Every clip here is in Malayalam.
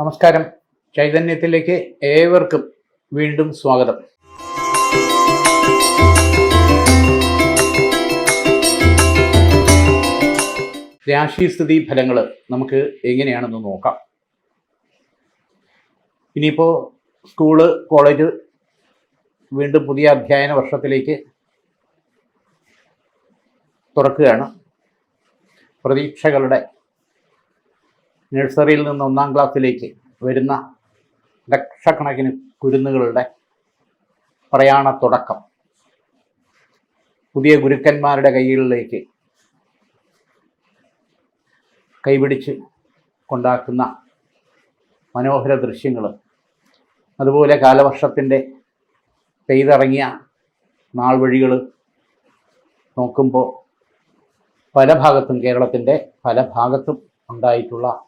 നമസ്കാരം. ചൈതന്യത്തിലേക്ക് ഏവർക്കും വീണ്ടും സ്വാഗതം. രാശിസ്ഥിതി ഫലങ്ങൾ നമുക്ക് എങ്ങനെയാണെന്ന് നോക്കാം. ഇനിയിപ്പോൾ സ്കൂൾ കോളേജ് വീണ്ടും പുതിയ അധ്യയന വർഷത്തിലേക്ക് തുറക്കുകയാണ്. പ്രതീക്ഷകളുടെ നഴ്സറിയിൽ നിന്ന് ഒന്നാം ക്ലാസ്സിലേക്ക് വരുന്ന ലക്ഷക്കണക്കിന് കുരുന്നുകളുടെ പ്രയാണ തുടക്കം. പുതിയ ഗുരുക്കന്മാരുടെ കൈകളിലേക്ക് കൈപിടിച്ച് കൊണ്ടാക്കുന്ന മനോഹര ദൃശ്യങ്ങൾ. അതുപോലെ കാലവർഷത്തിന്റെ പെയ്തിറങ്ങിയ നാൾ വഴികൾ നോക്കുമ്പോൾ പല ഭാഗത്തും കേരളത്തിന്റെ പല ഭാഗത്തും ഉണ്ടായിട്ടുള്ള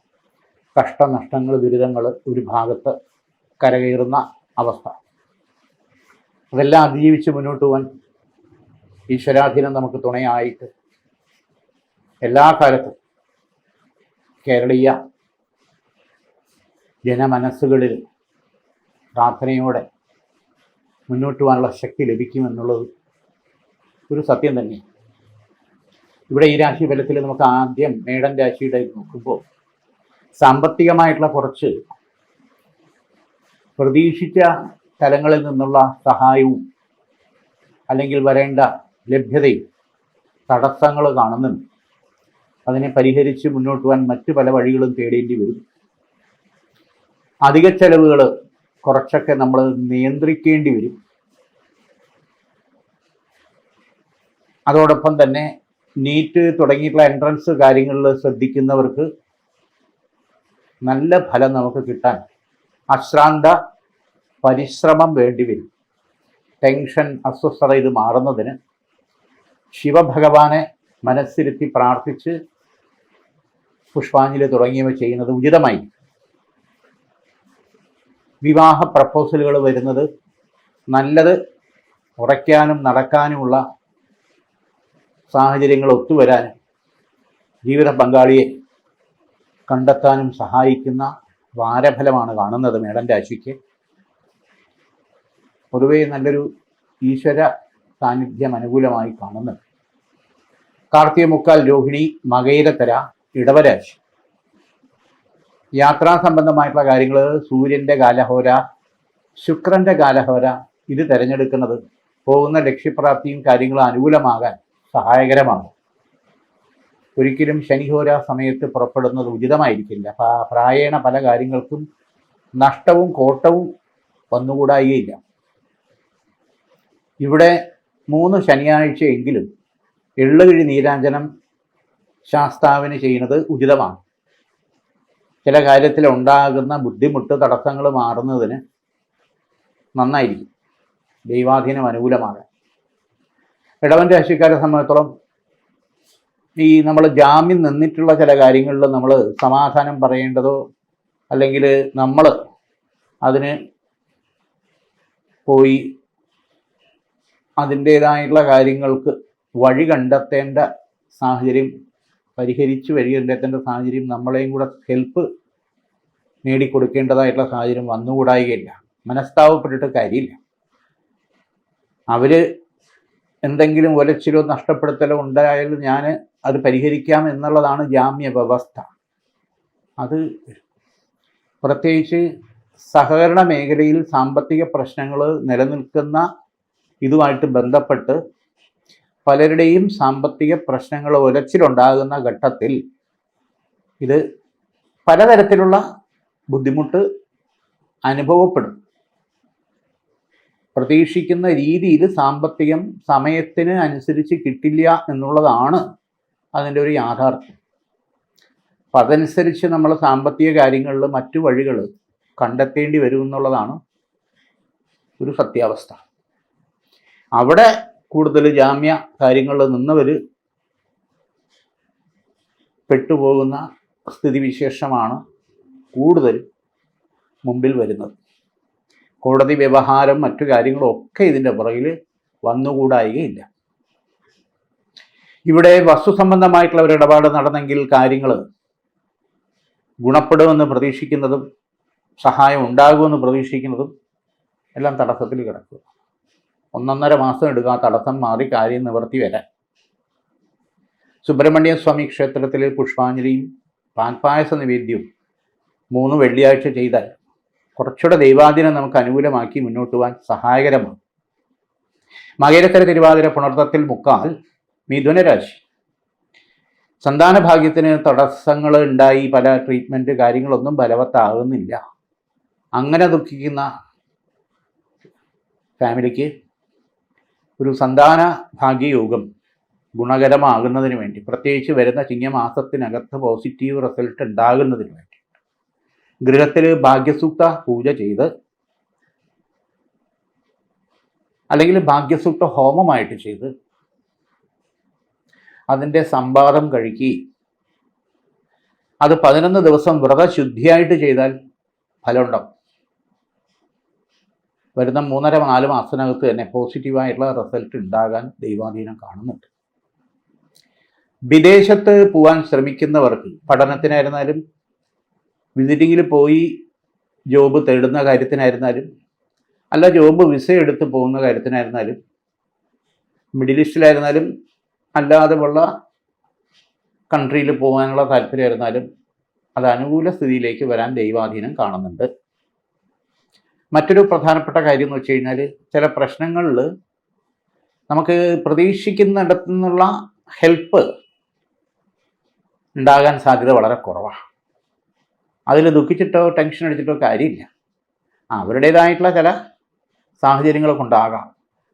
കഷ്ടനഷ്ടങ്ങൾ ദുരിതങ്ങൾ ഒരു ഭാഗത്ത് കരകയറുന്ന അവസ്ഥ. അതെല്ലാം അതിജീവിച്ച് മുന്നോട്ട് പോകാൻ ഈശ്വരാധീനം നമുക്ക് തുണയായിട്ട് എല്ലാ കാലത്തും കേരളീയ ജനമനസ്സുകളിൽ പ്രാർത്ഥനയോടെ മുന്നോട്ട് പോകാനുള്ള ശക്തി ലഭിക്കുമെന്നുള്ളത് ഒരു സത്യം തന്നെയാണ്. ഇവിടെ ഈ രാശി ബലത്തിൽ നമുക്ക് ആദ്യം മേടൻ രാശിയുടെ നോക്കുമ്പോൾ സാമ്പത്തികമായിട്ടുള്ള കുറച്ച് പ്രതീക്ഷിച്ച തലങ്ങളിൽ നിന്നുള്ള സഹായവും അല്ലെങ്കിൽ വരേണ്ട ലഭ്യതയും തടസ്സങ്ങൾ കാണുന്നുണ്ട്. അതിനെ പരിഹരിച്ച് മുന്നോട്ട് പോകാൻ മറ്റു പല വഴികളും തേടേണ്ടി വരും. അധിക ചെലവുകൾ കുറച്ചൊക്കെ നമ്മൾ നിയന്ത്രിക്കേണ്ടി വരും. അതോടൊപ്പം തന്നെ നീറ്റ് തുടങ്ങിയിട്ടുള്ള എൻട്രൻസ് കാര്യങ്ങളിൽ ശ്രദ്ധിക്കുന്നവർക്ക് നല്ല ഫലം നമുക്ക് കിട്ടാൻ അശ്രാന്ത പരിശ്രമം വേണ്ടി വരും. ടെൻഷൻ അസ്വസ്ഥത ഇത് മാറുന്നതിന് ശിവഭഗവാനെ മനസ്സിരുത്തി പ്രാർത്ഥിച്ച് പുഷ്പാഞ്ജലി തുടങ്ങിയവ ചെയ്യുന്നത് ഉചിതമായി. വിവാഹ പ്രപ്പോസലുകൾ വരുന്നത് നല്ലത് ഉറയ്ക്കാനും നടക്കാനുമുള്ള സാഹചര്യങ്ങൾ ഒത്തുവരാനും ജീവിത പങ്കാളിയെ കണ്ടെത്താനും സഹായിക്കുന്ന വാരഫലമാണ് കാണുന്നത് മേടം രാശിക്ക്. പൊതുവെ നല്ലൊരു ഈശ്വര സാന്നിധ്യം അനുകൂലമായി കാണുന്നത് കാർത്തിക മുക്കാൽ രോഹിണി മകയിരത്തര ഇടവരാശി. യാത്രാ സംബന്ധമായിട്ടുള്ള കാര്യങ്ങൾ സൂര്യന്റെ കാലഹോര ശുക്രന്റെ കാലഹോര ഇത് തിരഞ്ഞെടുക്കുന്നത് പോകുന്ന ലക്ഷ്യപ്രാപ്തിയും കാര്യങ്ങളും അനുകൂലമാകാൻ സഹായകരമാകും. ഒരിക്കലും ശനിഹോര സമയത്ത് പുറപ്പെടുന്നത് ഉചിതമായിരിക്കില്ല. പ്രാ- പ്രായേണ പല കാര്യങ്ങൾക്കും നഷ്ടവും കോട്ടവും വന്നുകൂടായികയില്ല ഇവിടെ മൂന്ന് ശനിയാഴ്ചയെങ്കിലും എള്ളുകിഴി നീരാഞ്ജനം ശാസ്താവിന് ചെയ്യുന്നത് ഉചിതമാണ്. ചില കാര്യത്തിൽ ഉണ്ടാകുന്ന ബുദ്ധിമുട്ട് തടസ്സങ്ങൾ മാറുന്നതിന് നന്നായിരിക്കും. ദൈവാധീനം അനുകൂലമാകാൻ ഇടവൻ രാശിക്കാരെ സംബന്ധിച്ചിടത്തോളം ഈ നമ്മൾ ജാമ്യം നിന്നിട്ടുള്ള ചില കാര്യങ്ങളിൽ നമ്മൾ സമാധാനം പറയേണ്ടതോ അല്ലെങ്കിൽ നമ്മൾ അതിന് പോയി അതിന്റേതായിട്ടുള്ള കാര്യങ്ങൾക്ക് വഴി കണ്ടെത്തേണ്ട സാഹചര്യം പരിഹരിച്ച് വഴി കണ്ടെത്തേണ്ട സാഹചര്യം നമ്മളെയും കൂടെ ഹെൽപ്പ് നേടിക്കൊടുക്കേണ്ടതായിട്ടുള്ള സാഹചര്യം വന്നുകൂടായികയില്ല. മനസ്താവപ്പെട്ടിട്ട് കാര്യമില്ല. അവർ എന്തെങ്കിലും ഒലച്ചിലോ നഷ്ടപ്പെടുത്തലോ ഉണ്ടായാലും ഞാൻ അത് പരിഹരിക്കാം എന്നുള്ളതാണ് ജാമ്യ വ്യവസ്ഥ. അത് പ്രത്യേകിച്ച് സഹകരണ മേഖലയിൽ സാമ്പത്തിക പ്രശ്നങ്ങൾ നിലനിൽക്കുന്ന ഇതുമായിട്ട് ബന്ധപ്പെട്ട് പലരുടെയും സാമ്പത്തിക പ്രശ്നങ്ങൾ ഒലച്ചിലുണ്ടാകുന്ന ഘട്ടത്തിൽ ഇത് പലതരത്തിലുള്ള ബുദ്ധിമുട്ട് അനുഭവപ്പെടും. പ്രതീക്ഷിക്കുന്ന രീതിയിൽ സാമ്പത്തികം സമയത്തിന് അനുസരിച്ച് കിട്ടില്ല എന്നുള്ളതാണ് അതിന്റെ ഒരു യാഥാർത്ഥ്യം. അപ്പം അതനുസരിച്ച് നമ്മൾ സാമ്പത്തിക കാര്യങ്ങളിൽ മറ്റു വഴികൾ കണ്ടെത്തേണ്ടി വരും എന്നുള്ളതാണ് ഒരു സത്യാവസ്ഥ. അവിടെ കൂടുതൽ ജാമ്യ കാര്യങ്ങളിൽ നിന്നവർ പെട്ടുപോകുന്ന സ്ഥിതിവിശേഷമാണ് കൂടുതൽ മുമ്പിൽ വരുന്നത്. കോടതി വ്യവഹാരം മറ്റു കാര്യങ്ങളും ഒക്കെ ഇതിന്റെ പുറകിൽ വന്നുകൂടായികയില്ല. ഇവിടെ വസ്തു സംബന്ധമായിട്ടുള്ള ഒരു ഇടപാട് നടന്നെങ്കിൽ കാര്യങ്ങൾ ഗുണപ്പെടുമെന്ന് പ്രതീക്ഷിക്കുന്നതും സഹായം ഉണ്ടാകുമെന്ന് പ്രതീക്ഷിക്കുന്നതും എല്ലാം തടസ്സത്തിൽ കിടക്കുക. ഒന്നൊന്നര മാസം എടുക്കുക തടസ്സം മാറി കാര്യം നിവർത്തി വരാൻ. സുബ്രഹ്മണ്യ സ്വാമി ക്ഷേത്രത്തിലെ പുഷ്പാഞ്ജലിയും പാൽപായസ നിവേദ്യവും മൂന്ന് വെള്ളിയാഴ്ച ചെയ്താൽ കുറച്ചുകൂടെ ദൈവാധീനം നമുക്ക് അനുകൂലമാക്കി മുന്നോട്ട് പോകാൻ സഹായകരമാണ്. മകേരത്തര തിരുവാതിര പുണർത്തത്തിൽ മുക്കാൽ മിഥുനരാശി. സന്താന ഭാഗ്യത്തിന് തടസ്സങ്ങൾ ഉണ്ടായി പല ട്രീറ്റ്മെന്റ് കാര്യങ്ങളൊന്നും ബലവത്താകുന്നില്ല അങ്ങനെ ദുഃഖിക്കുന്ന ഫാമിലിക്ക് ഒരു സന്താന ഭാഗ്യയോഗം ഗുണകരമാകുന്നതിന് വേണ്ടി പ്രത്യേകിച്ച് വരുന്ന ചിങ്ങമാസത്തിനകത്ത് പോസിറ്റീവ് റിസൾട്ട് ഉണ്ടാകുന്നതിന് വേണ്ടി. ഗൃഹത്തിൽ ഭാഗ്യസൂക്ത പൂജ ചെയ്ത് അല്ലെങ്കിൽ ഭാഗ്യസൂക്ത ഹോമമായിട്ട് ചെയ്ത് അതിന്റെ സംവാദം കഴുകി അത് പതിനൊന്ന് ദിവസം വ്രതശുദ്ധിയായിട്ട് ചെയ്താൽ ഫലമുണ്ടാവും. വരുന്ന മൂന്നര നാല് മാസത്തിനകത്ത് തന്നെ പോസിറ്റീവായിട്ടുള്ള റിസൾട്ട് ഉണ്ടാകാൻ ദൈവാധീനം കാണുന്നുണ്ട്. വിദേശത്ത് പോകാൻ ശ്രമിക്കുന്നവർക്ക് പഠനത്തിനായിരുന്നാലും വിസിറ്റിങ്ങിൽ പോയി ജോബ് തേടുന്ന കാര്യത്തിനായിരുന്നാലും അല്ല ജോബ് വിസ എടുത്ത് പോകുന്ന കാര്യത്തിനായിരുന്നാലും മിഡിൽ ഈസ്റ്റിലായിരുന്നാലും അല്ലാതെ ഉള്ള കൺട്രിയിൽ പോകാനുള്ള താല്പര്യമായിരുന്നാലും അത് അനുകൂല സ്ഥിതിയിലേക്ക് വരാൻ ദൈവാധീനം കാണുന്നുണ്ട്. മറ്റൊരു പ്രധാനപ്പെട്ട കാര്യം എന്ന് വെച്ച് കഴിഞ്ഞാൽ ചില പ്രശ്നങ്ങളിൽ നമുക്ക് പ്രതീക്ഷിക്കുന്നിടത്തു നിന്നുള്ള ഹെൽപ്പ് ഉണ്ടാകാൻ സാധ്യത വളരെ കുറവാണ്. അതിൽ ദുഃഖിച്ചിട്ടോ ടെൻഷൻ അടിച്ചിട്ടോ കാര്യമില്ല. അവരുടേതായിട്ടുള്ള ചില സാഹചര്യങ്ങളൊക്കെ ഉണ്ടാകാം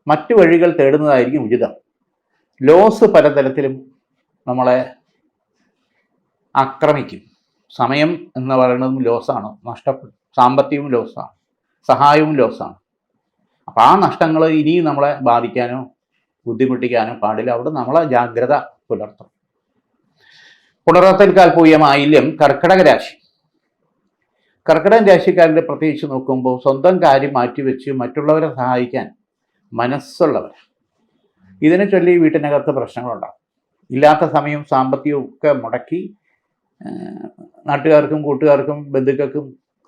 മറ്റു വഴികൾ തേടുന്നതായിരിക്കും ഉചിതം. ലോസ് പലതരത്തിലും നമ്മളെ ആക്രമിക്കും. സമയം എന്ന് പറയുന്നതും ലോസാണ് നഷ്ടപ്പെടും സാമ്പത്തികവും ലോസാണ് സഹായവും ലോസാണ് അപ്പം ആ നഷ്ടങ്ങൾ ഇനിയും നമ്മളെ ബാധിക്കാനോ ബുദ്ധിമുട്ടിക്കാനോ പാടില്ല. അവിടെ നമ്മളെ ജാഗ്രത പുലർത്തണം പുണർത്തൽക്കാൽ പോയ മാലിന്യം കർക്കിടക രാശി. കർക്കിടക രാശിക്കാരുടെ പ്രത്യേകിച്ച് നോക്കുമ്പോൾ സ്വന്തം കാര്യം മാറ്റിവെച്ച് മറ്റുള്ളവരെ സഹായിക്കാൻ മനസ്സുള്ളവർ. ഇതിനെ ചൊല്ലി വീട്ടിനകത്ത് പ്രശ്നങ്ങളുണ്ടാകും. ഇല്ലാത്ത സമയം സാമ്പത്തികവും ഒക്കെ മുടക്കി നാട്ടുകാർക്കും കൂട്ടുകാർക്കും ബന്ധുക്കൾക്കും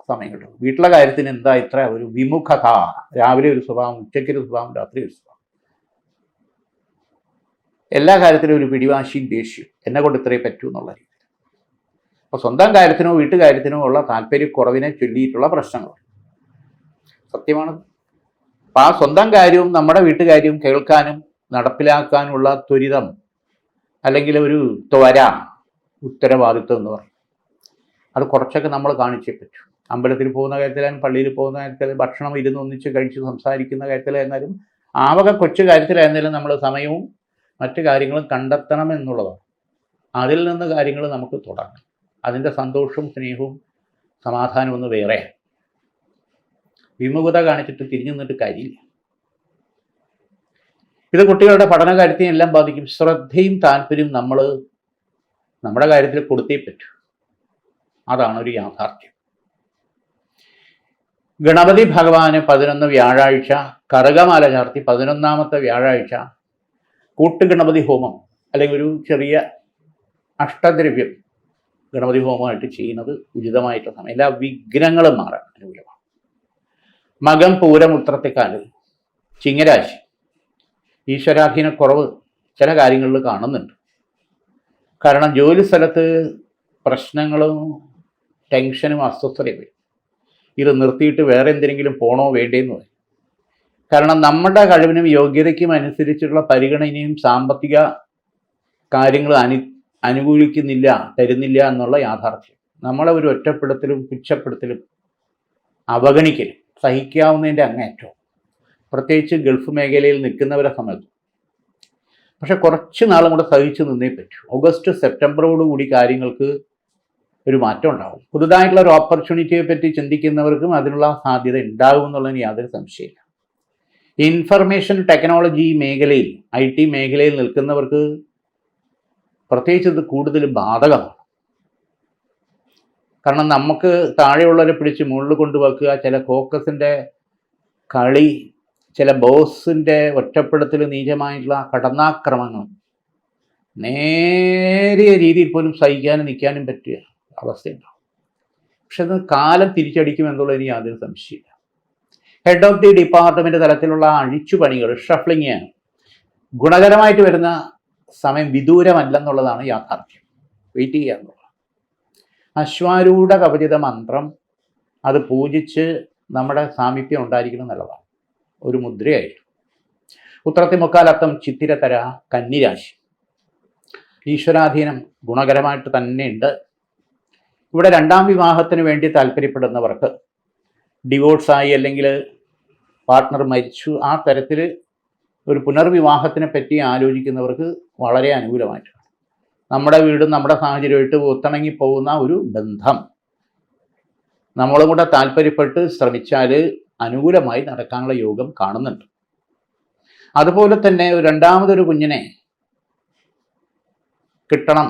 സമയം കിട്ടും. വീട്ടിലെ കാര്യത്തിന് എന്താ ഇത്ര ഒരു വിമുഖത? രാവിലെ ഒരു സ്വഭാവം ഉച്ചയ്ക്ക് ഒരു സ്വഭാവം രാത്രി ഒരു സ്വഭാവം. എല്ലാ കാര്യത്തിലും ഒരു പിടിവാശിയും ദേഷ്യം എന്നെ കൊണ്ട് ഇത്രയും പറ്റൂ എന്നുള്ളത് അപ്പോൾ സ്വന്തം കാര്യത്തിനോ വീട്ടുകാര്യത്തിനോ ഉള്ള താല്പര്യക്കുറവിനെ ചൊല്ലിയിട്ടുള്ള പ്രശ്നങ്ങൾ. സത്യമാണ്. അപ്പം ആ സ്വന്തം കാര്യവും നമ്മുടെ വീട്ടുകാര്യവും കേൾക്കാനും നടപ്പിലാക്കാനുള്ള ത്വരിതം അല്ലെങ്കിൽ ഒരു ത്വര ഉത്തരവാദിത്വം എന്ന് പറയും. അത് കുറച്ചൊക്കെ നമ്മൾ കാണിച്ചേ പറ്റൂ. അമ്പലത്തിൽ പോകുന്ന കാര്യത്തിലായാലും പള്ളിയിൽ പോകുന്ന കാര്യത്തിലായാലും ഭക്ഷണം ഇരുന്ന് ഒന്നിച്ച് കഴിച്ച് സംസാരിക്കുന്ന കാര്യത്തിലായിരുന്നാലും ആവക കൊച്ചു കാര്യത്തിലായിരുന്നാലും നമ്മൾ സമയവും മറ്റു കാര്യങ്ങളും കണ്ടെത്തണം എന്നുള്ളതാണ്. അതിൽ നിന്ന് കാര്യങ്ങൾ നമുക്ക് തുടങ്ങാം. അതിന്റെ സന്തോഷവും സ്നേഹവും സമാധാനവും ഒന്ന് വേറെ. വിമുഖത കാണിച്ചിട്ട് തിരിഞ്ഞു നിന്നിട്ട് കാര്യമില്ല. ഇത് കുട്ടികളുടെ പഠന എല്ലാം ബാധിക്കും. ശ്രദ്ധയും താല്പര്യവും നമ്മൾ നമ്മുടെ കാര്യത്തിൽ കൊടുത്തേ പറ്റൂ. അതാണ് ഒരു യാഥാർത്ഥ്യം. ഗണപതി ഭഗവാന് പതിനൊന്ന് വ്യാഴാഴ്ച കറുകമാല ചാർത്തി പതിനൊന്നാമത്തെ വ്യാഴാഴ്ച കൂട്ടുഗണപതി ഹോമം അല്ലെങ്കിൽ ഒരു ചെറിയ അഷ്ടദ്രവ്യം ഗണപതി ഹോമമായിട്ട് ചെയ്യുന്നത് ഉചിതമായിട്ടുള്ള സമയം. എല്ലാ വിഘ്നങ്ങളും മാറാൻ അനുകൂലമാണ്. മകം പൂരം ഉത്രത്തെക്കാൽ ചിങ്ങരാശി ഈശ്വരാധീന കുറവ് ചില കാര്യങ്ങളിൽ കാണുന്നുണ്ട്. കാരണം ജോലി സ്ഥലത്ത് പ്രശ്നങ്ങളും ടെൻഷനും അസ്വസ്ഥതയും വരും. ഇത് നിർത്തിയിട്ട് വേറെ എന്തെങ്കിലും പോണോ വേണ്ടേന്ന് പറയും കാരണം നമ്മുടെ കഴിവിനും യോഗ്യതയ്ക്കും അനുസരിച്ചുള്ള പരിഗണനയും സാമ്പത്തിക കാര്യങ്ങൾ അനു അനുകൂലിക്കുന്നില്ല തരുന്നില്ല എന്നുള്ള യാഥാർത്ഥ്യം. നമ്മളെ ഒരു ഒറ്റപ്പെടുത്തലും പുച്ഛപ്പെടുത്തലും അവഗണിക്കലും സഹിക്കാവുന്നതിന്റെ അങ്ങേറ്റവും പ്രത്യേകിച്ച് ഗൾഫ് മേഖലയിൽ നിൽക്കുന്നവരെ സമയത്ത് പക്ഷെ കുറച്ച് നാളും കൂടെ സഹിച്ചു നിന്നേ പറ്റൂ. ഓഗസ്റ്റ് സെപ്റ്റംബറോട് കൂടി കാര്യങ്ങൾക്ക് ഒരു മാറ്റം ഉണ്ടാകും പുതുതായിട്ടുള്ള ഒരു ഓപ്പർച്യൂണിറ്റിയെ പറ്റി ചിന്തിക്കുന്നവർക്കും അതിനുള്ള സാധ്യത ഉണ്ടാകും എന്നുള്ളതിന് യാതൊരു സംശയമില്ല. ഇൻഫർമേഷൻ ടെക്നോളജി മേഖലയിൽ ഐ ടി മേഖലയിൽ നിൽക്കുന്നവർക്ക് പ്രത്യേകിച്ച് ഇത് കൂടുതൽ ബാധകമാണ്. കാരണം നമുക്ക് താഴെയുള്ളവരെ പിടിച്ച് മുകളിൽ കൊണ്ടുവെക്കുക ചില കോക്കസിന്റെ കളി ചില ബോസിന്റെ ഒറ്റപ്പെടുത്തൽ നീചമായിട്ടുള്ള കടന്നാക്രമങ്ങൾ നേരിയ രീതിയിൽ പോലും സഹിക്കാനും നിൽക്കാനും പറ്റിയ അവസ്ഥയുണ്ടാവും. പക്ഷെ അത് കാലം തിരിച്ചടിക്കും എന്നുള്ളതിന് യാതൊരു സംശയമില്ല ഹെഡ് ഓഫ് ദി ഡിപ്പാർട്ട്മെന്റ് തലത്തിലുള്ള അഴിച്ചുപണികൾ ഷഫ്ലിങ് ഗുണകരമായിട്ട് വരുന്ന സമയം വിദൂരമല്ലെന്നുള്ളതാണ് യാഥാർത്ഥ്യം. വെയിറ്റ് ചെയ്യുക എന്നുള്ളത്. അശ്വാരൂഢ കവചിത മന്ത്രം അത് പൂജിച്ച് നമ്മുടെ സാമീപ്യം ഉണ്ടായിരിക്കണം എന്നുള്ളതാണ്. ഒരു മുദ്രയായിട്ട് ഉത്രത്തിമുക്കാലത്തം ചിത്തിരത്തര കന്നിരാശി. ഈശ്വരാധീനം ഗുണകരമായിട്ട് തന്നെയുണ്ട്. ഇവിടെ രണ്ടാം വിവാഹത്തിന് വേണ്ടി താല്പര്യപ്പെടുന്നവർക്ക് ഡിവോഴ്സായി അല്ലെങ്കിൽ പാർട്ട്ണർ മരിച്ചു ആ തരത്തിൽ ഒരു പുനർവിവാഹത്തിനെ പറ്റി ആലോചിക്കുന്നവർക്ക് വളരെ അനുകൂലമായിട്ടാണ് നമ്മുടെ വീടും നമ്മുടെ സാഹചര്യമായിട്ട് ഒത്തിണങ്ങി പോകുന്ന ഒരു ബന്ധം. നമ്മളും കൂടെ താല്പര്യപ്പെട്ട് ശ്രമിച്ചാൽ അനുകൂലമായി നടക്കാനുള്ള യോഗം കാണുന്നുണ്ട്. അതുപോലെ തന്നെ രണ്ടാമതൊരു കുഞ്ഞിനെ കിട്ടണം.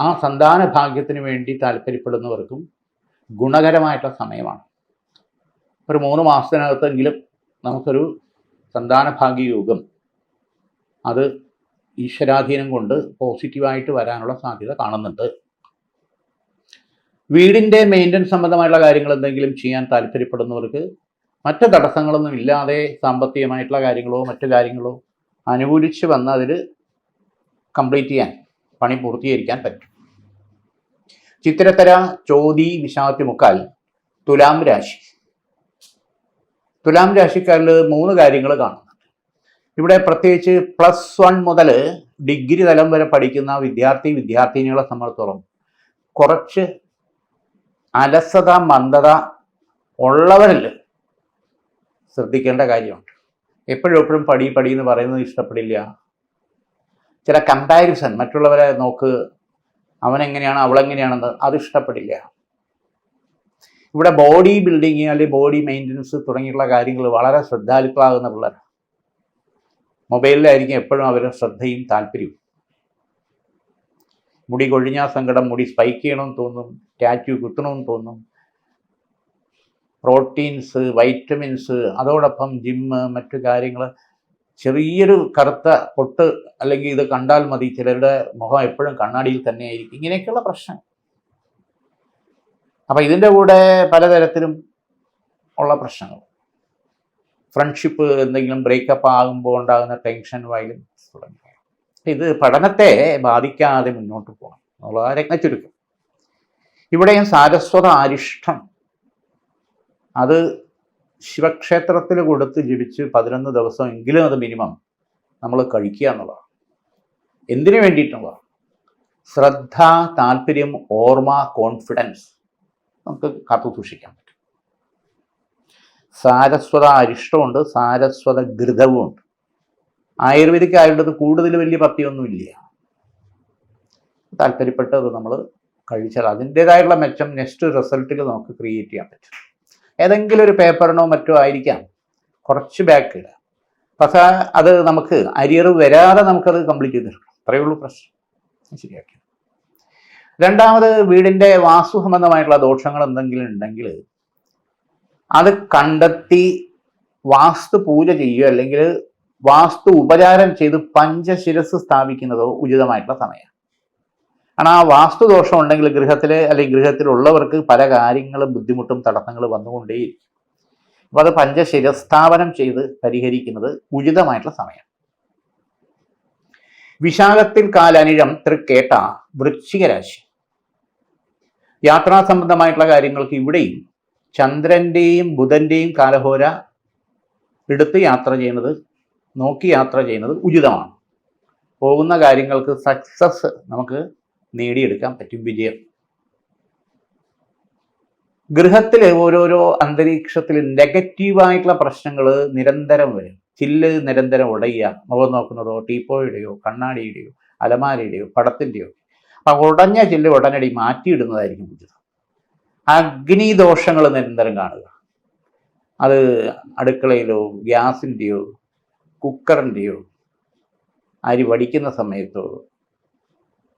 ആ സന്താന ഭാഗ്യത്തിന് വേണ്ടി താല്പര്യപ്പെടുന്നവർക്കും ഗുണകരമായിട്ടുള്ള സമയമാണ്. ഒരു മൂന്ന് മാസത്തിനകത്തെങ്കിലും നമുക്കൊരു സന്താന ഭാഗ്യ യോഗം അത് ഈശ്വരാധീനം കൊണ്ട് പോസിറ്റീവായിട്ട് വരാനുള്ള സാധ്യത കാണുന്നുണ്ട്. വീടിന്റെ മെയിന്റനൻസ് സംബന്ധമായിട്ടുള്ള കാര്യങ്ങൾ എന്തെങ്കിലും ചെയ്യാൻ താല്പര്യപ്പെടുന്നവർക്ക് മറ്റ് തടസ്സങ്ങളൊന്നും ഇല്ലാതെ സാമ്പത്തികമായിട്ടുള്ള കാര്യങ്ങളോ മറ്റു കാര്യങ്ങളോ അനുകൂലിച്ച് വന്ന് അതിൽ കംപ്ലീറ്റ് ചെയ്യാൻ പണി പൂർത്തീകരിക്കാൻ പറ്റും. ചിത്രത്തര ചോതി വിശാഖത്തി മുക്കാൽ തുലാം രാശി. തുലാം രാശിക്കാരിൽ മൂന്ന് കാര്യങ്ങൾ കാണുന്നുണ്ട് ഇവിടെ പ്രത്യേകിച്ച് പ്ലസ് വൺ മുതൽ ഡിഗ്രി തലം വരെ പഠിക്കുന്ന വിദ്യാർത്ഥി വിദ്യാർത്ഥിനികളെ സംബന്ധിച്ചോളം കുറച്ച് അലസത മന്ദത ഉള്ളവരിൽ ശ്രദ്ധിക്കേണ്ട കാര്യമുണ്ട്. എപ്പോഴും എപ്പോഴും പടി പടി എന്ന് പറയുന്നത് ഇഷ്ടപ്പെടില്ല. ചില കമ്പാരിസൺ മറ്റുള്ളവരെ നോക്ക്. അവനെങ്ങനെയാണ് അവളെങ്ങനെയാണെന്ന് അത് ഇഷ്ടപ്പെടില്ല. ഇവിടെ ബോഡി ബിൽഡിങ് അല്ലെങ്കിൽ ബോഡി മെയിന്റനൻസ് തുടങ്ങിയുള്ള കാര്യങ്ങൾ വളരെ ശ്രദ്ധാലുക്കളാകുന്ന പിള്ളേരാണ് മൊബൈലിലായിരിക്കും എപ്പോഴും അവരുടെ ശ്രദ്ധയും താല്പര്യവും. മുടി കൊഴിഞ്ഞാൽ സങ്കടം മുടി സ്പൈക്ക് ചെയ്യണമെന്ന് തോന്നും ടാറ്റു കുത്തണമെന്ന് തോന്നും. പ്രോട്ടീൻസ് വൈറ്റമിൻസ് അതോടൊപ്പം ജിമ്മ് മറ്റു കാര്യങ്ങൾ ചെറിയൊരു കറുത്ത പൊട്ട് അല്ലെങ്കിൽ ഇത് കണ്ടാൽ മതി. ചിലരുടെ മുഖം എപ്പോഴും കണ്ണാടിയിൽ തന്നെയായിരിക്കും. ഇങ്ങനെയൊക്കെയുള്ള പ്രശ്നം. അപ്പം ഇതിന്റെ കൂടെ പലതരത്തിലും ഉള്ള പ്രശ്നങ്ങൾ. ഫ്രണ്ട്ഷിപ്പ് എന്തെങ്കിലും ബ്രേക്കപ്പ് ആകുമ്പോൾ ഉണ്ടാകുന്ന ടെൻഷൻ വയലൻസ് തുടങ്ങിയ ഇത് പഠനത്തെ ബാധിക്കാതെ മുന്നോട്ട് പോകണം എന്നുള്ള രത്നച്ചുരുക്കം ഇവിടെയും സാരസ്വത അരിഷ്ടം അത് ശിവക്ഷേത്രത്തിൽ കൊടുത്ത് ജപിച്ച് പതിനൊന്ന് ദിവസം എങ്കിലും അത് മിനിമം നമ്മൾ കഴിക്കുക എന്നുള്ളതാണ്. എന്തിനു വേണ്ടിയിട്ടുള്ളതാണ്? ശ്രദ്ധ താല്പര്യം ഓർമ്മ കോൺഫിഡൻസ് നമുക്ക് കാത്തു സൂക്ഷിക്കാൻ പറ്റും. സാരസ്വത അരിഷ്ടമുണ്ട് സാരസ്വത ഘൃതവുമുണ്ട് ആയുർവേദിക് ആയുള്ളത് കൂടുതൽ വലിയ പത്തിയൊന്നുമില്ല. താല്പര്യപ്പെട്ട് അത് നമ്മൾ കഴിച്ചാൽ അതിന്റേതായുള്ള മെച്ചം നെക്സ്റ്റ് റിസൾട്ടിൽ നമുക്ക് ക്രിയേറ്റ് ചെയ്യാൻ പറ്റും. ഏതെങ്കിലും ഒരു പേപ്പറിനോ മറ്റോ ആയിരിക്കാം. കുറച്ച് ബാക്ക് ഇടുക. പക്ഷേ അത് നമുക്ക് അരിയർ വരാതെ നമുക്കത് കംപ്ലീറ്റ് ചെയ്തെടുക്കണം അത്രയേ ഉള്ളൂ പ്രശ്നം. ശരിയാക്കി. രണ്ടാമത് വീടിന്റെ വാസ്തു സംബന്ധമായിട്ടുള്ള ദോഷങ്ങൾ എന്തെങ്കിലും ഉണ്ടെങ്കിൽ അത് കണ്ടെത്തി വാസ്തു പൂജ ചെയ്യുക അല്ലെങ്കിൽ വാസ്തു ഉപചാരം ചെയ്ത് പഞ്ചശിരസ് സ്ഥാപിക്കുന്നതോ ഉചിതമായിട്ടുള്ള സമയമാണ് കാരണം ആ വാസ്തു ദോഷം ഉണ്ടെങ്കിൽ ഗൃഹത്തിലെ അല്ലെങ്കിൽ ഗൃഹത്തിലുള്ളവർക്ക് പല കാര്യങ്ങളും ബുദ്ധിമുട്ടും തടസ്സങ്ങളും വന്നുകൊണ്ടേയിരിക്കും. അപ്പോൾ അത് പഞ്ചശിരസ്ഥാപനം ചെയ്ത് പരിഹരിക്കുന്നത് ഉചിതമായിട്ടുള്ള സമയം. വിശാഖത്തിൽ കാലനിഴം തൃക്കേട്ട വൃശ്ചിക രാശി യാത്രാ സംബന്ധമായിട്ടുള്ള കാര്യങ്ങൾക്ക് ഇവിടെയും ചന്ദ്രന്റെയും ബുധന്റെയും കാലഹോര എടുത്ത് യാത്ര ചെയ്യുന്നത് നോക്കി യാത്ര ചെയ്യുന്നത് ഉചിതമാണ്. പോകുന്ന കാര്യങ്ങൾക്ക് സക്സസ് നമുക്ക് നേടിയെടുക്കാൻ പറ്റും വിജയം. ഗൃഹത്തിൽ ഓരോരോ അന്തരീക്ഷത്തിൽ നെഗറ്റീവായിട്ടുള്ള പ്രശ്നങ്ങൾ നിരന്തരം വരും. ചില്ല് നിരന്തരം ഉടയുക. മുഖം നോക്കുന്നതോ ടീപ്പോയുടെയോ കണ്ണാടിയുടെയോ അലമാരയുടെയോ പടത്തിന്റെയോ അപ്പം ഉടഞ്ഞ ചില്ല് ഉടനടി മാറ്റിയിടുന്നതായിരിക്കും ഉചിതം. അഗ്നിദോഷങ്ങൾ നിരന്തരം കാണുക. അത് അടുക്കളയിലോ ഗ്യാസിന്റെയോ കുക്കറിന്റെയോ അരി വടിക്കുന്ന സമയത്തോ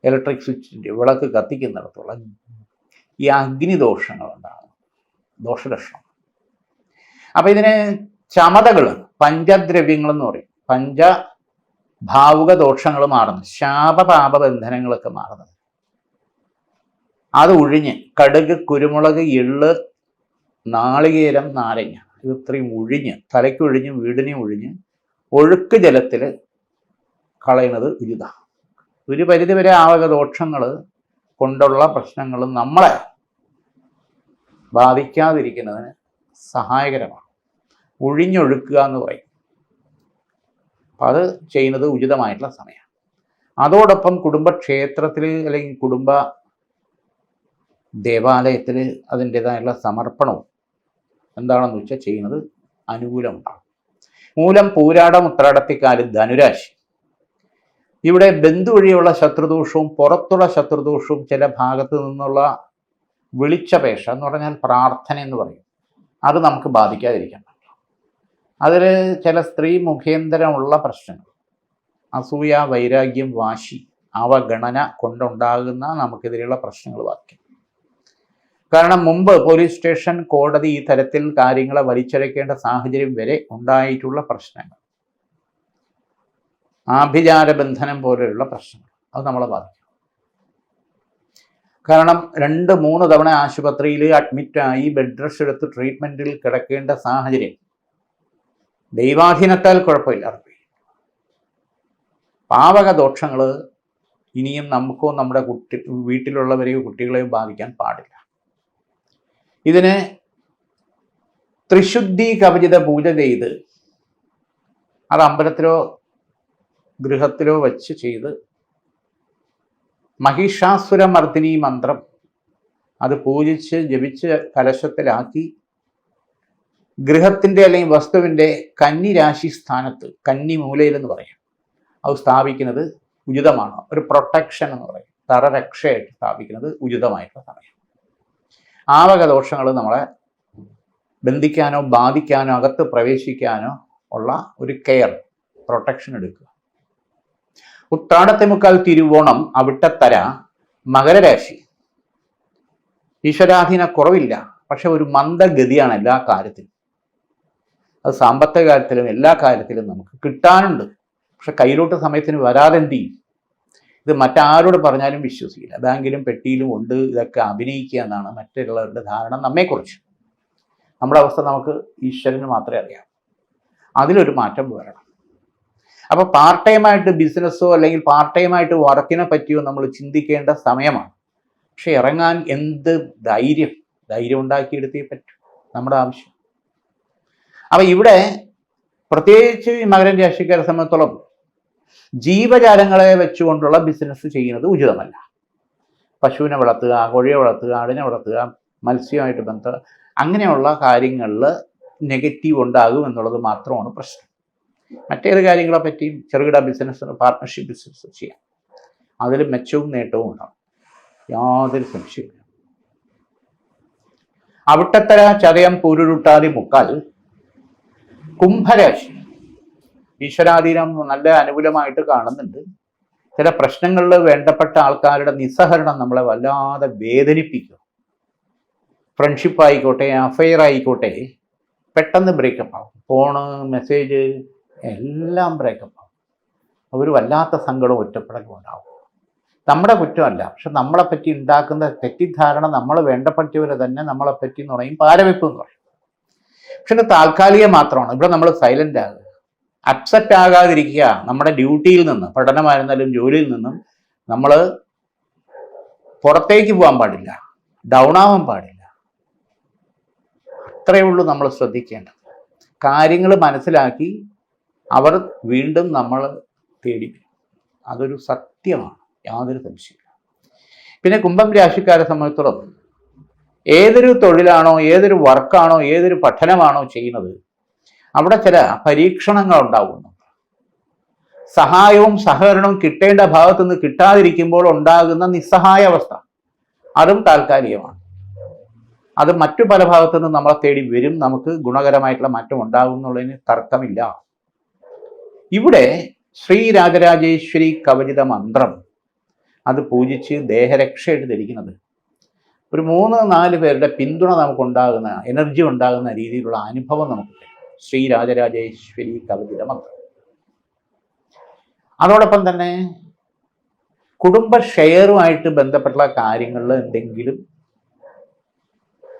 ഇലക്ട്രിക് സ്വിച്ചിന്റെ വിളക്ക് കത്തിക്കുന്നിടത്തോളം ഈ അഗ്നിദോഷങ്ങളുണ്ടാകും ദോഷലക്ഷണം. അപ്പം ഇതിന് ചമതകൾ പഞ്ചദ്രവ്യങ്ങളെന്ന് പറയും. പഞ്ച ഭാവുക ദോഷങ്ങൾ മാറുന്നു ശാപപാപ ബന്ധനങ്ങളൊക്കെ മാറുന്നത്. അത് ഒഴിഞ്ഞ് കടുക് കുരുമുളക് എള്ള് നാളികേരം നാരങ്ങ ഇത് ഇത്രയും ഒഴിഞ്ഞ് തലയ്ക്കൊഴിഞ്ഞ് വീടിനെ ഒഴിഞ്ഞ് ഒഴുക്ക് ജലത്തിൽ കളയുന്നത് ഉചിത. ഒരു പരിധിവരെ ആവക ദോഷങ്ങൾ കൊണ്ടുള്ള പ്രശ്നങ്ങൾ നമ്മളെ ബാധിക്കാതിരിക്കുന്നതിന് സഹായകരമാണ്. ഒഴിഞ്ഞൊഴുക്കുക എന്ന് പറയും. അപ്പം അത് ചെയ്യുന്നത് ഉചിതമായിട്ടുള്ള സമയമാണ് അതോടൊപ്പം കുടുംബക്ഷേത്രത്തിൽ അല്ലെങ്കിൽ കുടുംബ ദേവാലയത്തിൽ അതിന്റേതായിട്ടുള്ള സമർപ്പണവും എന്താണെന്ന് വെച്ചാൽ ചെയ്യുന്നത് അനുകൂലമുണ്ടാകും. മൂലം പൂരാടം ഉത്രാടത്തിക്കാൽ ധനുരാശി. ഇവിടെ ബന്ധു വഴിയുള്ള ശത്രുദോഷവും പുറത്തുള്ള ശത്രുദോഷവും ചില ഭാഗത്ത് നിന്നുള്ള വിളിച്ചപേക്ഷ എന്ന് പറഞ്ഞാൽ പ്രാർത്ഥന എന്ന് പറയും. അത് നമുക്ക് ബാധിക്കാതിരിക്കാൻ പറ്റും അതിൽ ചില സ്ത്രീ മുഖേന്തരമുള്ള പ്രശ്നങ്ങൾ. അസൂയ വൈരാഗ്യം വാശി അവഗണന കൊണ്ടുണ്ടാകുന്ന നമുക്കെതിരെയുള്ള പ്രശ്നങ്ങൾ വാക്യം കാരണം മുമ്പ് പോലീസ് സ്റ്റേഷൻ കോടതി ഈ തരത്തിൽ കാര്യങ്ങളെ വലിച്ചഴക്കേണ്ട സാഹചര്യം വരെ ഉണ്ടായിട്ടുള്ള പ്രശ്നങ്ങൾ. ആഭിചാര ബന്ധനം പോലെയുള്ള പ്രശ്നങ്ങൾ. അത് നമ്മളെ ബാധിക്കും. കാരണം രണ്ട് മൂന്ന് തവണ ആശുപത്രിയിൽ അഡ്മിറ്റായി ബെഡ് റെസ്റ്റ് എടുത്ത് ട്രീറ്റ്മെന്റിൽ കിടക്കേണ്ട സാഹചര്യം ദൈവാധീനത്താൽ കുഴപ്പമില്ല. പാവക ദോഷങ്ങൾ ഇനിയും നമുക്കോ നമ്മുടെ കുട്ടി വീട്ടിലുള്ളവരെയോ കുട്ടികളെയോ ബാധിക്കാൻ പാടില്ല. ഇതിന് ത്രിശുദ്ധി കവചിത പൂജ ചെയ്ത് അത് അമ്പലത്തിലോ ഗൃഹത്തിലോ വച്ച് ചെയ്ത് മഹിഷാസുരമർദ്ദിനി മന്ത്രം അത് പൂജിച്ച് ജപിച്ച് കലശത്തിലാക്കി ഗൃഹത്തിന്റെ അല്ലെങ്കിൽ വസ്തുവിന്റെ കന്നി രാശി സ്ഥാനത്ത് കന്നി മൂലയിലെന്ന് പറയാം. അത് സ്ഥാപിക്കുന്നത് ഉചിതമാണ്. ഒരു പ്രൊട്ടക്ഷൻ എന്ന് പറയും. തറരക്ഷയായിട്ട് സ്ഥാപിക്കുന്നത് ഉചിതമായിട്ടുള്ള സമയം. ആവക ദോഷങ്ങൾ നമ്മളെ ബന്ധിക്കാനോ ബാധിക്കാനോ അകത്ത് പ്രവേശിക്കാനോ ഉള്ള ഒരു കെയർ പ്രൊട്ടക്ഷൻ എടുക്കുക. ഉത്രാടത്തെ മുക്കാൽ തിരുവോണം അവിട്ടത്തര മകരരാശി. ഈശ്വരാധീന കുറവില്ല. പക്ഷെ ഒരു മന്ദഗതിയാണ് എല്ലാ കാര്യത്തിലും. അത് സാമ്പത്തിക കാര്യത്തിലും എല്ലാ കാര്യത്തിലും നമുക്ക് കിട്ടാനുണ്ട്. പക്ഷെ കയ്യിലോട്ട് സമയത്തിന് വരാതെ എന്ത് ചെയ്യും? ഇത് മറ്റാരോട് പറഞ്ഞാലും വിശ്വസിക്കില്ല. ബാങ്കിലും പെട്ടിയിലും ഉണ്ട് ഇതൊക്കെ അഭിനയിക്കുക എന്നാണ് മറ്റുള്ളവരുടെ ധാരണ നമ്മെക്കുറിച്ച്. നമ്മുടെ അവസ്ഥ നമുക്ക് ഈശ്വരന് മാത്രമേ അറിയാം അതിലൊരു മാറ്റം വരണം. അപ്പോൾ പാർട്ട് ടൈമായിട്ട് ബിസിനസ്സോ അല്ലെങ്കിൽ പാർട്ട് ടൈമായിട്ട് വർക്കിനെ പറ്റിയോ നമ്മൾ ചിന്തിക്കേണ്ട സമയമാണ്. പക്ഷെ ഇറങ്ങാൻ എന്ത് ധൈര്യം? ധൈര്യം ഉണ്ടാക്കിയെടുത്തേ പറ്റൂ. നമ്മുടെ ആവശ്യം. അപ്പം ഇവിടെ പ്രത്യേകിച്ച് ഈ മകരൻ രാശിക്കാരെ സംബന്ധിച്ചോളം ജീവജാലങ്ങളെ വെച്ചുകൊണ്ടുള്ള ബിസിനസ് ചെയ്യുന്നത് ഉചിതമല്ല. പശുവിനെ വളർത്തുക കോഴിയെ വളർത്തുക ആടിനെ വളർത്തുക മത്സ്യമായിട്ട് ബന്ധം അങ്ങനെയുള്ള കാര്യങ്ങളിൽ നെഗറ്റീവ് ഉണ്ടാകും എന്നുള്ളത് മാത്രമാണ് പ്രശ്നം. മറ്റേത് കാര്യങ്ങളെ പറ്റിയും ചെറുകിട ബിസിനസ് പാർട്ട്ണർഷിപ്പ് ബിസിനസ് ചെയ്യാം. അതിൽ മെച്ചവും നേട്ടവും ഉണ്ടാവും. യാതൊരു സംശയമില്ല അവിട്ടത്തര ചതയം പൂരുരുട്ടാതി മുക്കാൽ കുംഭരാശി. ഈശ്വരാധീനം നല്ല അനുകൂലമായിട്ട് കാണുന്നുണ്ട്. ചില പ്രശ്നങ്ങളിൽ വേണ്ടപ്പെട്ട ആൾക്കാരുടെ നിസ്സഹരണം നമ്മളെ വല്ലാതെ വേദനിപ്പിക്കും. ഫ്രണ്ട്ഷിപ്പ് ആയിക്കോട്ടെ അഫെയർ ആയിക്കോട്ടെ പെട്ടെന്ന് ബ്രേക്കപ്പ് ആവും. ഫോണ് മെസ്സേജ് എല്ലാം ബ്രേക്കപ്പ് ആവും. ഒരു വല്ലാത്ത സങ്കടം ഒറ്റപ്പെടലും ഉണ്ടാവും. നമ്മുടെ കുറ്റമല്ല പക്ഷെ നമ്മളെപ്പറ്റി ഉണ്ടാക്കുന്ന തെറ്റിദ്ധാരണ നമ്മൾ വേണ്ടപ്പെട്ടവരെ തന്നെ നമ്മളെപ്പറ്റി എന്ന് പറയും. പാരവെപ്പ് എന്ന് പറയും. പക്ഷെ താൽക്കാലികം മാത്രമാണ്. ഇവിടെ നമ്മൾ സൈലന്റ് ആകുക. അപ്സെറ്റ് ആകാതിരിക്കുക നമ്മുടെ ഡ്യൂട്ടിയിൽ നിന്ന് പഠനമായിരുന്നാലും ജോലിയിൽ നിന്നും നമ്മൾ പുറത്തേക്ക് പോകാൻ പാടില്ല. ഡൗൺ ആവാൻ പാടില്ല. അത്രയേ ഉള്ളൂ നമ്മൾ ശ്രദ്ധിക്കേണ്ടത്. കാര്യങ്ങൾ മനസ്സിലാക്കി അവർ വീണ്ടും നമ്മൾ തേടി അതൊരു സത്യമാണ്. യാതൊരു സംശയമില്ല പിന്നെ കുംഭം രാശിക്കാരെ സംബന്ധിച്ചിടത്തോളം ഏതൊരു തൊഴിലാണോ ഏതൊരു വർക്കാണോ ഏതൊരു പഠനമാണോ ചെയ്യുന്നത് അവിടെ ചില പരീക്ഷണങ്ങൾ ഉണ്ടാകുന്നു സഹായവും സഹകരണവും കിട്ടേണ്ട ഭാഗത്തു നിന്ന് കിട്ടാതിരിക്കുമ്പോൾ ഉണ്ടാകുന്ന നിസ്സഹായ അവസ്ഥ. അതും താൽക്കാലികമാണ്. അത് മറ്റു പല ഭാഗത്തു നിന്ന് നമ്മളെ തേടി വരും. നമുക്ക് ഗുണകരമായിട്ടുള്ള മാറ്റം ഉണ്ടാകും എന്നുള്ളതിന് തർക്കമില്ല. ഇവിടെ ശ്രീ രാജരാജേശ്വരി കവചിത മന്ത്രം അത് പൂജിച്ച് ദേഹരക്ഷയായിട്ട് ധരിക്കുന്നത് ഒരു മൂന്ന് നാല് പേരുടെ പിന്തുണ നമുക്കുണ്ടാകുന്ന എനർജി ഉണ്ടാകുന്ന രീതിയിലുള്ള അനുഭവം നമുക്ക് ശ്രീ രാജരാജേശ്വരി കവിത മന്ത്രം. അതോടൊപ്പം തന്നെ കുടുംബ ഷെയറുമായിട്ട് ബന്ധപ്പെട്ടുള്ള കാര്യങ്ങളിൽ എന്തെങ്കിലും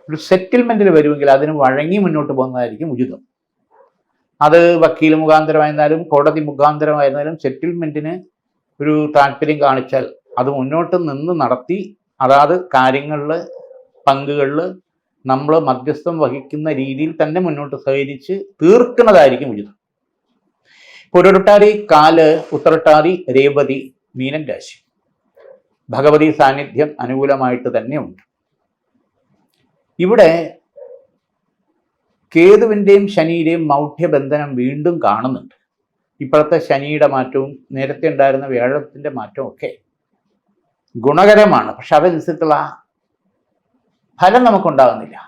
ഒരു സെറ്റിൽമെന്റിൽ വരുമെങ്കിൽ അതിന് വഴങ്ങി മുന്നോട്ട് പോകുന്നതായിരിക്കും ഉചിതം. അത് വക്കീൽ മുഖാന്തരമായിരുന്നാലും കോടതി മുഖാന്തരമായിരുന്നാലും സെറ്റിൽമെന്റിന് ഒരു താല്പര്യം കാണിച്ചാൽ അത് മുന്നോട്ട് നിന്ന് നടത്തി അതാത് കാര്യങ്ങളിൽ പങ്കുകളിൽ നമ്മൾ മധ്യസ്ഥം വഹിക്കുന്ന രീതിയിൽ തന്നെ മുന്നോട്ട് സഹകരിച്ച് തീർക്കുന്നതായിരിക്കും ഉചിതം. പുരട്ടാരി കാൽ ഉത്തരട്ടാതി രേവതി മീനൻ രാശി. ഭഗവതി സാന്നിധ്യം അനുകൂലമായിട്ട് തന്നെ ഉണ്ട്. ഇവിടെ കേതുവിന്റെയും ശനിയുടെയും മൗഢ്യബന്ധനം വീണ്ടും കാണുന്നുണ്ട്. ഇപ്പോഴത്തെ ശനിയുടെ മാറ്റവും നേരത്തെ ഉണ്ടായിരുന്ന വ്യാഴത്തിന്റെ മാറ്റവും ഒക്കെ ഗുണകരമാണ്. പക്ഷെ അതനുസരിച്ചുള്ള ഫലം നമുക്കുണ്ടാകുന്നില്ല.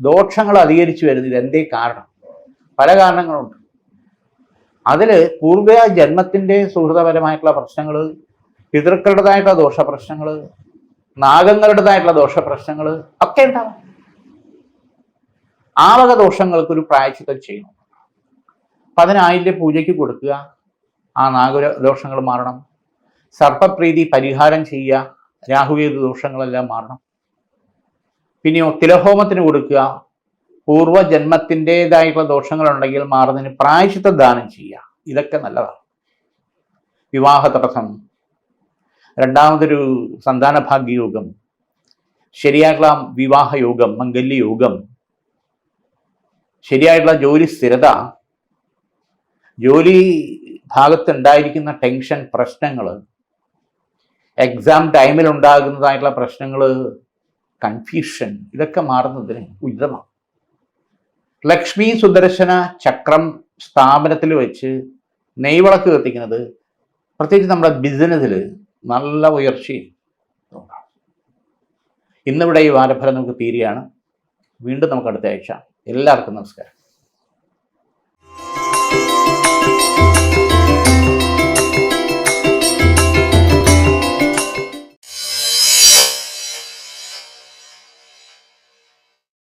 ദോഷങ്ങൾ അധികരിച്ചു വരുന്നില്ല എന്തേ കാരണം? പല കാരണങ്ങളുണ്ട്. അതിൽ പൂർവ ജന്മത്തിന്റെ സുഹൃതപരമായിട്ടുള്ള പ്രശ്നങ്ങൾ പിതൃക്കളുടേതായിട്ടുള്ള ദോഷപ്രശ്നങ്ങൾ നാഗങ്ങളുടേതായിട്ടുള്ള ദോഷപ്രശ്നങ്ങൾ ഒക്കെ ഉണ്ടാവാം. ആവക വക ദോഷങ്ങൾക്കൊരു പ്രായച്ചിത്തം ചെയ്യണം. അപ്പം അതിനായില്യ പൂജയ്ക്ക് കൊടുക്കുക. ആ നാഗര ദോഷങ്ങൾ മാറണം. സർപ്പപ്രീതി പരിഹാരം ചെയ്യുക രാഹുകേതു ദോഷങ്ങളെല്ലാം മാറണം. പിന്നെയോ തിലഹോമത്തിന് കൊടുക്കുക പൂർവജന്മത്തിന്റെതായിട്ടുള്ള ദോഷങ്ങളുണ്ടെങ്കിൽ മാറുന്നതിന് പ്രായശിത്ത ദാനം ചെയ്യുക. ഇതൊക്കെ നല്ലതാണ്. വിവാഹ തടസ്സം. രണ്ടാമതൊരു സന്താന ഭാഗ്യയോഗം ശരിയായിട്ടുള്ള വിവാഹയോഗം യോഗം മംഗല്യ യോഗം ശരിയായിട്ടുള്ള ജോലി സ്ഥിരത. ജോലി ഭാഗത്തുണ്ടായിരിക്കുന്ന ടെൻഷൻ പ്രശ്നങ്ങൾ. എക്സാം ടൈമിൽ ഉണ്ടാകുന്നതായിട്ടുള്ള പ്രശ്നങ്ങൾ കൺഫ്യൂഷൻ ഇതൊക്കെ മാറുന്നതിന് ഉചിതമാണ്. ലക്ഷ്മി സുദർശന ചക്രം സ്ഥാപനത്തിൽ വെച്ച് നെയ്വിളക്ക് കത്തിക്കുന്നത് പ്രത്യേകിച്ച് നമ്മുടെ ബിസിനസ്സിൽ നല്ല ഉയർച്ചയും ഇന്നിവിടെ ഈ വാരഫലം നമുക്ക് തീരുകയാണ്. വീണ്ടും നമുക്ക് അടുത്ത ആഴ്ച. എല്ലാവർക്കും നമസ്കാരം.